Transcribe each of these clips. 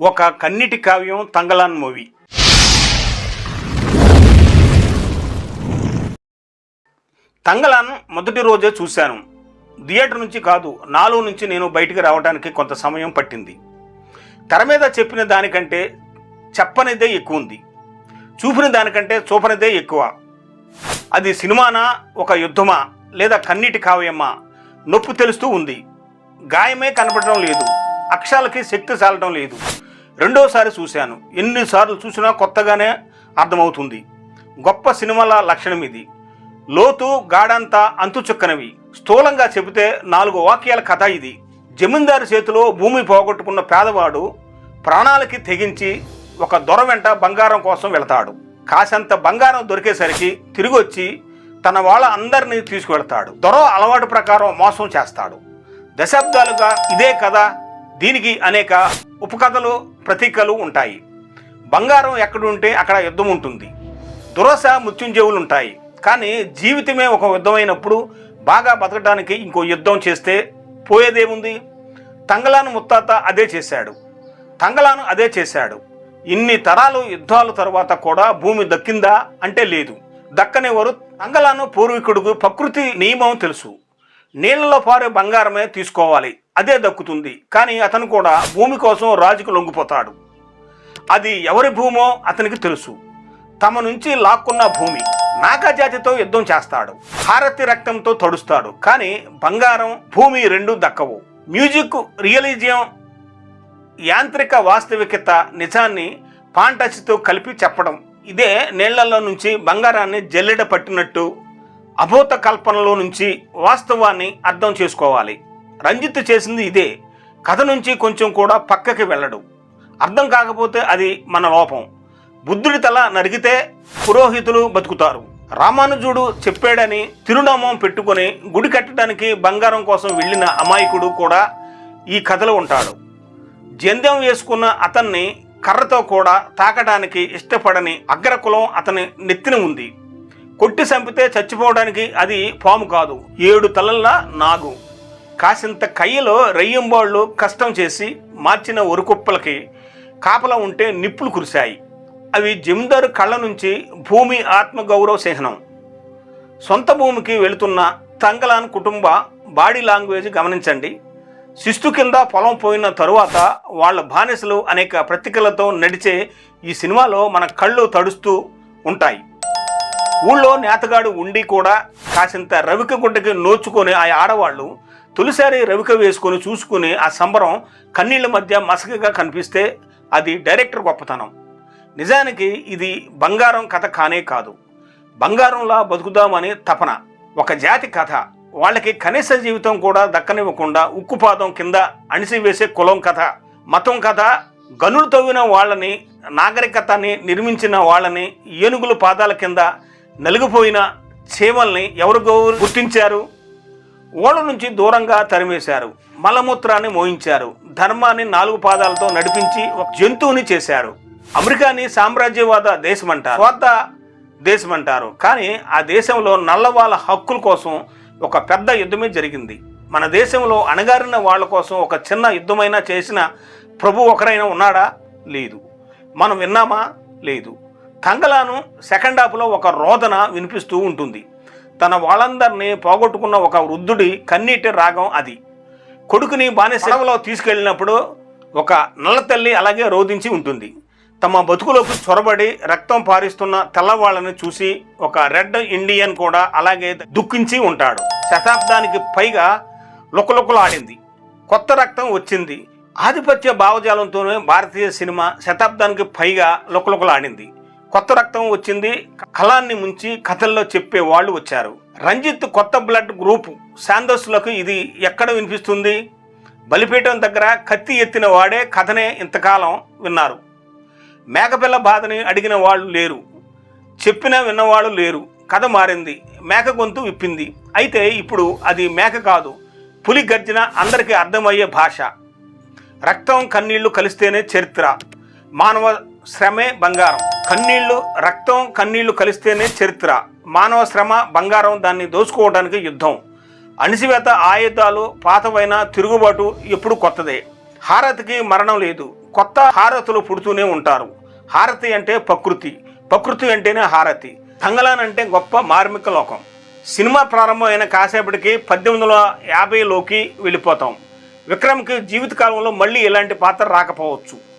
ఒక కన్నిటి కావ్యం తంగలాన్ మూవీ. తంగలాన్ మొదటి రోజే చూశాను. థియేటర్ నుంచి కాదు నాలుగు నుంచి నేను బయటికి రావడానికి కొంత సమయం పట్టింది. తెర మీద చెప్పిన దానికంటే చెప్పనిదే ఎక్కువ ఉంది. చూపిన దానికంటే చూపనిదే ఎక్కువ. అది సినిమానా ఒక యుద్ధమా లేదా కన్నీటి కావ్యమా నొప్పి తెలుస్తూ ఉంది. గాయమే కనపడడం లేదు. అక్షరాలకి శక్తి చాలటం లేదు. రెండోసారి చూశాను. ఎన్నిసార్లు చూసినా కొత్తగానే అర్థమవుతుంది. గొప్ప సినిమాల లక్షణం ఇది. లోతు గాఢంతా అంతుచుక్కనవి స్థూలంగా చెబితే నాలుగు వాక్యాల కథ ఇది. జమీందారు చేతిలో భూమి పోగొట్టుకున్న పేదవాడు ప్రాణాలకి తెగించి ఒక దొర వెంట బంగారం కోసం వెళతాడు. కాసంత బంగారం దొరికేసరికి తిరిగి వచ్చి తన వాళ్ళ అందరినీ తీసుకువెళ్తాడు. దొర అలవాటు ప్రకారం మోసం చేస్తాడు. దశాబ్దాలుగా ఇదే కథ. దీనికి అనేక ఉపకథలు ప్రతీకలు ఉంటాయి. బంగారం ఎక్కడుంటే అక్కడ యుద్ధం ఉంటుంది. దురస మృత్యుంజయువులు ఉంటాయి. కానీ జీవితమే ఒక యుద్ధమైనప్పుడు బాగా బతకడానికి ఇంకో యుద్ధం చేస్తే పోయేదేముంది? తంగలాను ముత్తాత అదే చేశాడు. తంగలాను అదే చేశాడు. ఇన్ని తరాలు యుద్ధాల తర్వాత కూడా భూమి దక్కిందా? అంటే లేదు. దక్కనేవారు తంగలాను పూర్వీకుడుకు ప్రకృతి నియమం తెలుసు. నీళ్ళలో పారే బంగారమే తీసుకోవాలి. అదే దక్కుతుంది. కానీ అతను కూడా భూమి కోసం రాజుకు లొంగిపోతాడు. అది ఎవరి భూమో అతనికి తెలుసు. తమ నుంచి లాక్కున్న భూమి నాగజాతితో యుద్ధం చేస్తాడు. హారతి రక్తంతో తడుస్తాడు. కానీ బంగారం భూమి రెండు దక్కవు. మ్యూజిక్ రియలిజం యాంత్రిక వాస్తవికత నిజాన్ని పాంటచితో కలిపి చెప్పడం. ఇదే నీళ్ళలో నుంచి బంగారాన్ని జల్లెడ పట్టినట్టు అభూత కల్పనలో నుంచి వాస్తవాన్ని అర్థం చేసుకోవాలి. రంజిత్ చేసింది ఇదే. కథ నుంచి కొంచెం కూడా పక్కకి వెళ్ళడు. అర్థం కాకపోతే అది మన లోపం. బుద్ధుడి తల నరిగితే పురోహితులు బతుకుతారు. రామానుజుడు చెప్పాడని తిరునామం పెట్టుకొని గుడి కట్టడానికి బంగారం కోసం వెళ్ళిన అమాయకుడు కూడా ఈ కథలో ఉంటాడు. జంధ్యం వేసుకున్న అతన్ని కర్రతో కూడా తాకడానికి ఇష్టపడని అగ్రకులం అతని నెత్తిన ఉంది. కొట్టి చంపితే చచ్చిపోవడానికి అది పాము కాదు. ఏడు తలల్లా నాగు. కాసింత కయ్యలో రెయ్యంబాళ్ళు కష్టం చేసి మార్చిన ఒరుకుప్పలకి కాపలా ఉంటే నిప్పులు కురిశాయి. అవి జమీందారు కళ్ళ నుంచి భూమి ఆత్మగౌరవ చిహ్నం సొంత భూమికి వెళుతున్న తంగలాన్ కుటుంబ బాడీ లాంగ్వేజ్ గమనించండి. శిస్తు కింద పొలం పోయిన తరువాత వాళ్ళ బానిసలు అనేక ప్రతికలతో నడిచే ఈ సినిమాలో మన కళ్ళు తడుస్తూ ఉంటాయి. ఊళ్ళో నేతగాడు ఉండి కూడా కాసింత రవిక గుడ్డకి నోచుకొని ఆ ఆడవాళ్ళు తొలిసారి రవిక వేసుకొని చూసుకుని ఆ సంబరం కన్నీళ్ళ మధ్య మసకగా కనిపిస్తే అది డైరెక్టర్ గొప్పతనం. నిజానికి ఇది బంగారం కథ కానే కాదు. బంగారంలా బతుకుదామని తపన. ఒక జాతి కథ. వాళ్ళకి కనీస జీవితం కూడా దక్కనివ్వకుండా ఉక్కుపాదం కింద అణిసివేసే కులం కథ. మతం కథ. గనులు తవ్విన వాళ్ళని నాగరికతని నిర్మించిన వాళ్ళని ఏనుగుల పాదాల కింద నలిగిపోయిన చీమల్ని ఎవరు గుర్తించారు? ఓళ్ళ నుంచి దూరంగా తరిమేశారు. మలమూత్రాన్ని మోయించారు. ధర్మాన్ని నాలుగు పాదాలతో నడిపించి ఒక జంతువుని చేశారు. అమెరికాని సామ్రాజ్యవాద దేశమంటారు. స్వార్థ దేశమంటారు. కానీ ఆ దేశంలో నల్లవాళ్ళ హక్కుల కోసం ఒక పెద్ద యుద్ధమే జరిగింది. మన దేశంలో అణగారిన వాళ్ళ కోసం ఒక చిన్న యుద్ధమైనా చేసిన ప్రభు ఒకరైనా ఉన్నాడా? లేదు. మనం విన్నామా? లేదు. తంగలాను సెకండ్ హాఫ్లో ఒక రోదన వినిపిస్తూ ఉంటుంది. తన వాళ్ళందరినీ పోగొట్టుకున్న ఒక వృద్ధుడి కన్నీటి రాగం అది. కొడుకుని బానిసలో తీసుకెళ్ళినప్పుడు ఒక నల్లతల్లి అలాగే రోధించి ఉంటుంది. తమ బతుకులోకి చొరబడి రక్తం పారిస్తున్న తెల్లవాళ్ళని చూసి ఒక రెడ్ ఇండియన్ కూడా అలాగే దుఃఖించి ఉంటాడు. శతాబ్దానికి పైగా లుకలుకలాడింది. కొత్త రక్తం వచ్చింది. ఆధిపత్య భావజాలంతోనే భారతీయ సినిమా శతాబ్దానికి పైగా లుకలుకలాడింది. కొత్త రక్తం వచ్చింది. కళాన్ని ముంచి కథల్లో చెప్పే వాళ్ళు వచ్చారు. రంజిత్ కొత్త బ్లడ్ గ్రూప్. శాందస్లకు ఇది ఎక్కడ వినిపిస్తుంది? బలిపీఠం దగ్గర కత్తి ఎత్తిన వాడే కథనే ఇంతకాలం విన్నారు. మేకపిల్ల బాధని అడిగిన వాళ్ళు లేరు. చెప్పినా విన్నవాళ్ళు లేరు. కథ మారింది. మేక గొంతు విప్పింది. అయితే ఇప్పుడు అది మేక కాదు. పులి గర్జన అందరికీ అర్థమయ్యే భాష. రక్తం కన్నీళ్ళు కలిస్తేనే చరిత్ర. మానవ శ్రమే బంగారం. కన్నీళ్ళు రక్తం కన్నీళ్ళు కలిస్తేనే చరిత్ర. మానవ శ్రమ బంగారం దాన్ని దోచుకోవడానికి యుద్ధం. అణిసివేత ఆయుధాలు పాతవైన తిరుగుబాటు ఎప్పుడు కొత్తదే. హారతికి మరణం లేదు. కొత్త హారతులు పుడుతూనే ఉంటారు. హారతి అంటే ప్రకృతి. ప్రకృతి అంటేనే హారతి. తంగలాన్ అంటే గొప్ప మార్మిక లోకం. సినిమా ప్రారంభమైన కాసేపటికి పద్దెనిమిది వందల యాభైలోకి వెళ్ళిపోతాం. విక్రమ్కి జీవితకాలంలో మళ్ళీ ఇలాంటి పాత్ర రాకపోవచ్చు.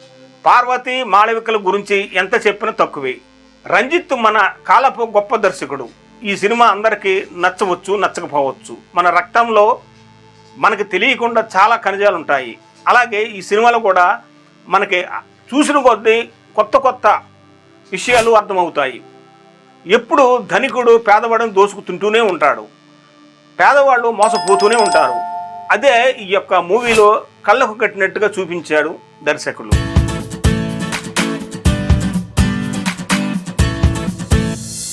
పార్వతి మాళవికల గురించి ఎంత చెప్పినా తక్కువే. రంజిత్ మన కాలపు గొప్ప దర్శకుడు. ఈ సినిమా అందరికీ నచ్చవచ్చు నచ్చకపోవచ్చు. మన రక్తంలో మనకి తెలియకుండా చాలా ఖనిజాలు ఉంటాయి అలాగే ఈ సినిమాలో కూడా మనకి చూసిన కొద్దీ కొత్త కొత్త విషయాలు అర్థమవుతాయి. ఎప్పుడు ధనికుడు పేదవాడిని దోసుకుతుంటూనే ఉంటాడు. పేదవాళ్ళు మోసపోతూనే ఉంటారు. అదే ఈ యొక్క మూవీలో కళ్ళకు కట్టినట్టుగా చూపించాడు దర్శకులు.